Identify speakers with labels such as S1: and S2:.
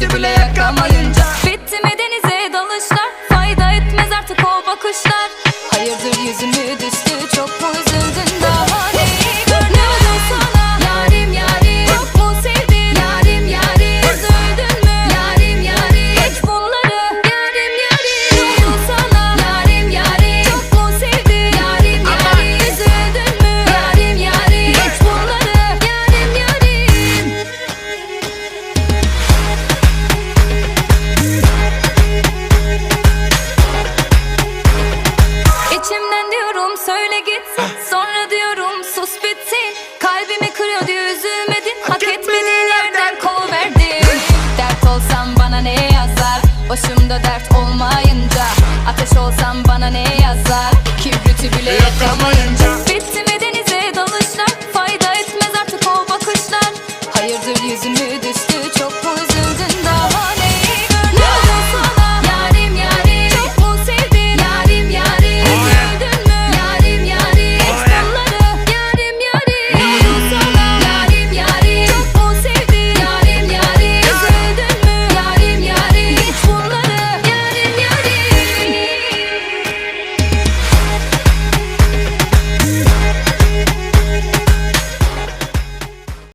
S1: kötü bile yakamayınca.
S2: Bitti mi denize dalışlar Fayda etmez artık o bakışlar. Hayırdır yüzümü söyle git Sonra diyorum sus bitsin Kalbimi kırıyor diye üzülmedin Hak etmediğin yerden koverdin Dert olsam bana ne yazar? Başımda dert olmayınca Ateş olsam bana ne yazar? Kibriti bile yakamayınca